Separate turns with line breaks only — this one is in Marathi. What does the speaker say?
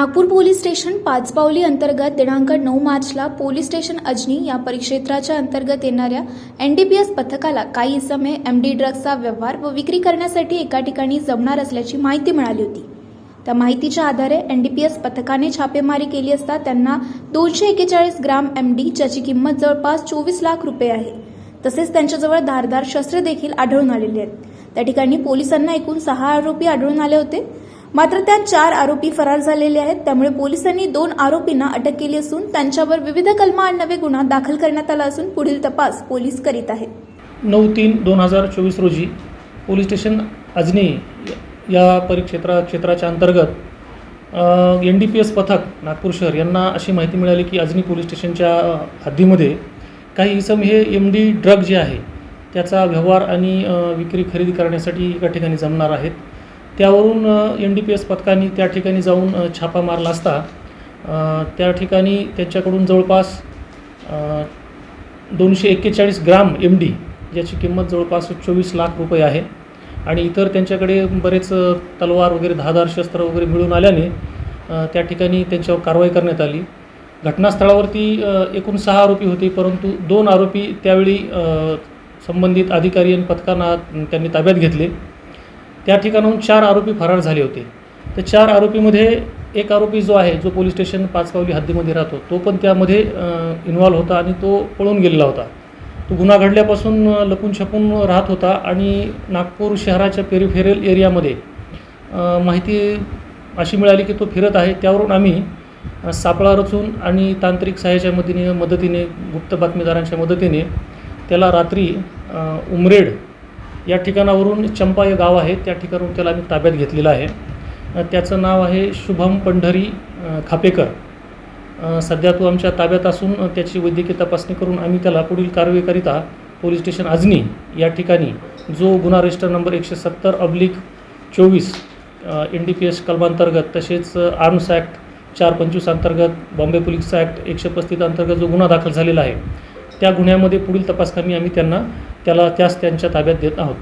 नागपूर पोलीस स्टेशन पाचपावली अंतर्गत दिनांक नऊ मार्चला पोलीस स्टेशन अजनी या परिक्षेत्राच्या अंतर्गत येणाऱ्या एन डी पी एस पथकाला काही इसमे एम डी ड्रग्जचा व्यवहार व विक्री करण्यासाठी एका ठिकाणी जमणार असल्याची माहिती मिळाली होती. त्या माहितीच्या आधारे एन डी पी एस पथकाने छापेमारी केली असता त्यांना दोनशे एकेचाळीस ग्राम एम डी ज्याची किंमत जवळपास चोवीस लाख रुपये आहे. तसेच त्यांच्याजवळ धारदार शस्त्र देखील आढळून आलेली आहेत. त्या ठिकाणी पोलिसांना एकूण सहा आरोपी आढळून आले होते. मात्र त्यात चार आरोपी फरार झालेले आहेत. त्यामुळे पोलिसांनी दोन आरोपींना अटक केली असून त्यांच्यावर विविध कलमा कलमांन्वये गुन्हा दाखल करण्यात आला असून पुढील तपास पोलीस करीत आहेत.
नऊ तीन दोन हजार चोवीस रोजी पोलीस स्टेशन अजनी या परिक्षेत्रा क्षेत्राच्या अंतर्गत एन डी पी एस पथक नागपूर शहर यांना अशी माहिती मिळाली की अजनी पोलीस स्टेशनच्या हद्दीमध्ये काही इसम हे एम डी ड्रग जे आहे त्याचा व्यवहार आणि विक्री खरेदी करण्यासाठी एका ठिकाणी जमणार आहेत. त्यावरून एन डी पी एस पथकाने त्या ठिकाणी जाऊन छापा मारला असता त्या ठिकाणी त्यांच्याकडून जवळपास दोनशे एक्केचाळीस ग्राम एम डी ज्याची किंमत जवळपास चोवीस लाख रुपये आहे. आणि इतर त्यांच्याकडे बरेच तलवार वगैरे धारदार शस्त्र वगैरे मिळून आल्याने त्या ठिकाणी त्यांच्यावर कारवाई करण्यात आली. घटनास्थळावरती एकूण सहा आरोपी होते परंतु दोन आरोपी त्यावेळी संबंधित अधिकारी आणि पथकांना त्यांनी ताब्यात घेतले. त्या ठिकाणाहून चार आरोपी फरार झाले होते. तर चार आरोपीमध्ये एक आरोपी जो आहे जो पोलीस स्टेशन पाचपावली हद्दीमध्ये राहतो तो पण त्यामध्ये इन्व्हॉल्व होता आणि तो पळून गेलेला होता. तो गुन्हा घडल्यापासून लपून छपून राहत होता आणि नागपूर शहराच्या पेरिफेरल एरियामध्ये माहिती अशी मिळाली की तो फिरत आहे. त्यावरून आम्ही सापळा रचून आणि तांत्रिक सहाय्याच्या मदतीने मदतीने गुप्त बातमीदारांच्या मदतीने त्याला रात्री उमरेड या ठिकाणावरून चंपा हे गाव आहे त्या ठिकाणावरून त्याला आम्ही ताब्यात घेतलेलं आहे. त्याचं नाव आहे शुभम पंढरी खापेकर. सध्या तो आमच्या ताब्यात असून त्याची वैद्यकीय तपासणी करून आम्ही त्याला पुढील कारवाईकरिता पोलीस स्टेशन आजनी या ठिकाणी जो गुन्हा रजिस्टर नंबर एकशे सत्तर अब्लिक चोवीस एन डी पी एस कलमांतर्गत तसेच आर्म्स ॲक्ट चार पंचवीस अंतर्गत बॉम्बे पोलीस ॲक्ट एकशे पस्तीस अंतर्गत जो गुन्हा दाखल झालेला आहे त्या गुन्ह्यामध्ये पुढील तपासकामी आम्ही त्यांना त्याला त्यास त्यांच्या ताब्यात देत आहोत.